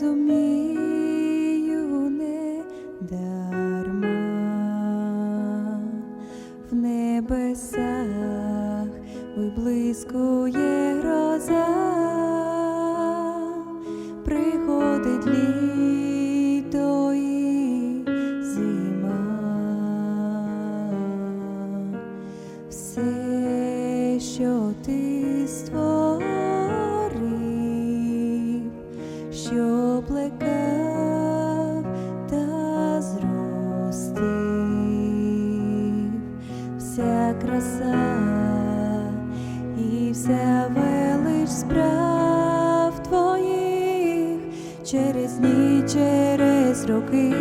розумію не дарма. В небесах виблискує гроза, краса і вся велич справ твоїх через дні, через роки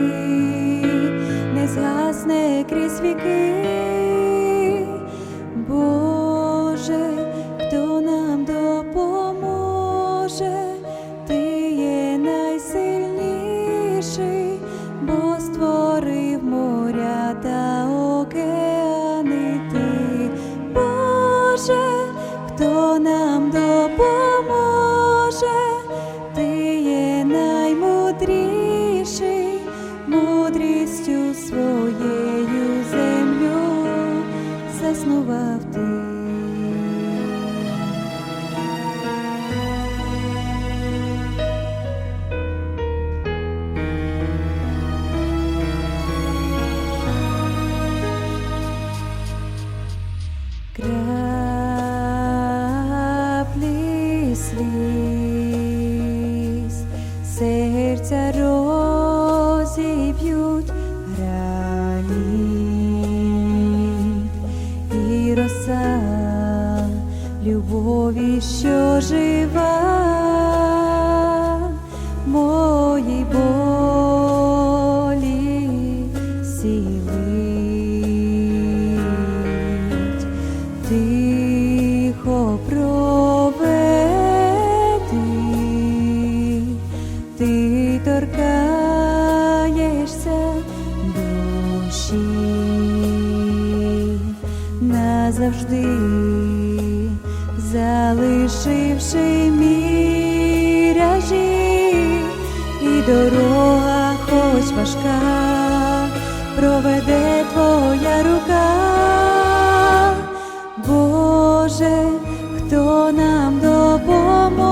не згасне крізь віки. Хто серця розіб'ють граніт і роса любові, що жива, мої болі назавжди, залишивши міражі, і дорога, хоч важка, проведе твоя рука, Боже, хто нам допоможе,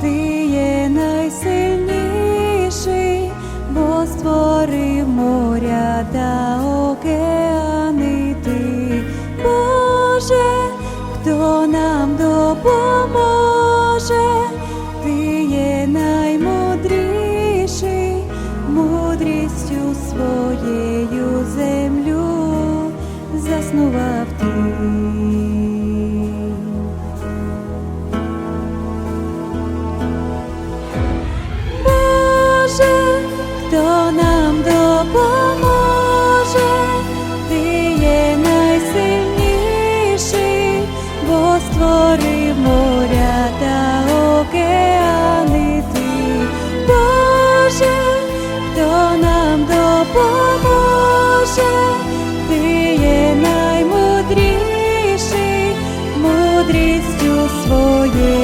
ти є найсильніший, бо створив моря та хто нам допоможе, ти є наймудріший, мудрістю своєю землю заснував ти. Боже, хто нам допоможе, Твоє.